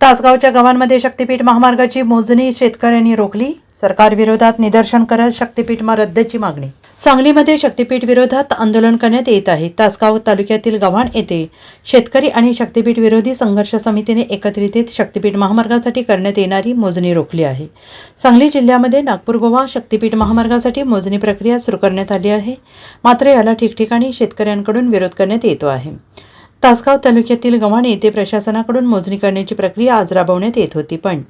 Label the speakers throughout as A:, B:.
A: तासगावच्या गावांमध्ये शक्तीपीठ महामार्गाची मोजणी शेतकऱ्यांनी रोखली. सरकार विरोधात निदर्शन करत शक्तीपीठ रद्दची मागणी. सांगलीमध्ये शक्तीपीठ विरोधात आंदोलन करण्यात येत आहे. तासगाव तालुक्यातील गव्हाण येथे शेतकरी आणि शक्तीपीठ विरोधी संघर्ष समितीने एकत्रित शक्तीपीठ महामार्गासाठी करण्यात येणारी मोजणी रोखली आहे. सांगली जिल्ह्यामध्ये नागपूर गोवा शक्तीपीठ महामार्गासाठी मोजणी प्रक्रिया सुरू करण्यात आली आहे. मात्र याला ठिकठिकाणी शेतकऱ्यांकडून विरोध करण्यात येतो आहे. तासगाव तालुक्यातील गव्हाणे येथे प्रशासनाकडून मोजणी करण्याची प्रक्रिया आज राबवण्यात येत होती पण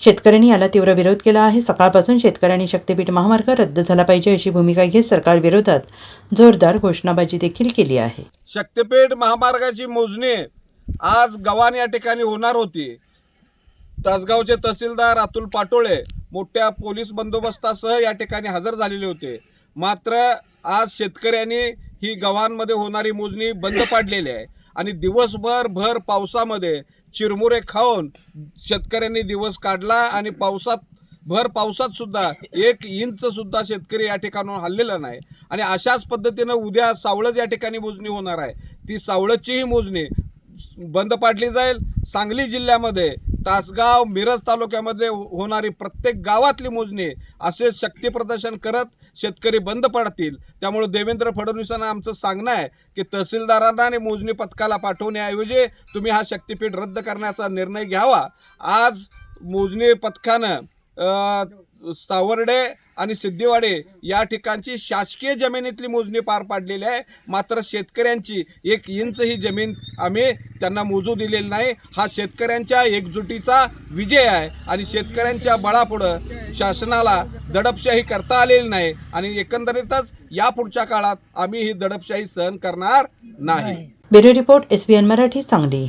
A: शेतकऱ्यांनी याला तीव्र विरोध केला आहे. सकाळपासून शेतकऱ्यांनी शक्तीपीठ महामार्ग रद्द झाला पाहिजे अशी भूमिका घेत सरकार विरोधात जोरदार घोषणाबाजी देखील केली आहे.
B: शक्तीपीठ महामार्गाची मोजणी आज गव्हाण या ठिकाणी होणार होती. तासगावचे तहसीलदार अतुल पाटोळे मोठ्या पोलीस बंदोबस्तासह या ठिकाणी हजर झालेले होते. मात्र आज शेतकऱ्यांनी ही गव्हाणमध्ये होणारी मोजणी बंद पाडलेली आहे. आणि दिवसभर भर पावसामध्ये चिरमुरे खाऊन शेतकऱ्यांनी दिवस काढला आणि पावसात भर पावसात सुद्धा एक इंच सुद्धा शेतकरी या ठिकाणून हल्लेला नाही. आणि अशाच पद्धतीनं उद्या सावळच या ठिकाणी मोजणी होणार आहे. ती सावळचीही मोजणी बंद पाडली जाईल. सांगली जिल्ह्यामध्ये तासगाव मिरज तालुक्यामध्ये हो- होणारी प्रत्येक गावातली मोजणी असे शक्ती प्रदर्शन करत शेतकरी बंद पडतील. त्यामुळे देवेंद्र फडणवीसांना आमचं सांगणं आहे की तहसीलदारांना आणि मोजणी पथकाला पाठवण्याऐवजी तुम्ही हा शक्तीपीठ रद्द करण्याचा निर्णय घ्यावा. आज मोजणी पथकानं सावर्डे आणि सिद्धिवाडे या ठिकाणची शासकीय जमिनीतली मोजणी पार पाडलेली आहे. मात्र शेतकऱ्यांची एक इंच ही जमीन आम्ही त्यांना मोजू दिलेली नाही. हा शेतकऱ्यांच्या एकजुटीचा विजय आहे आणि शेतकऱ्यांच्या बळापुढं शासनाला दडपशाही करता आलेली नाही आणि एकंदरीतच या पुढच्या काळात आम्ही ही दडपशाही सहन करणार नाही.
A: Bureau report S B N Marathi Sangli.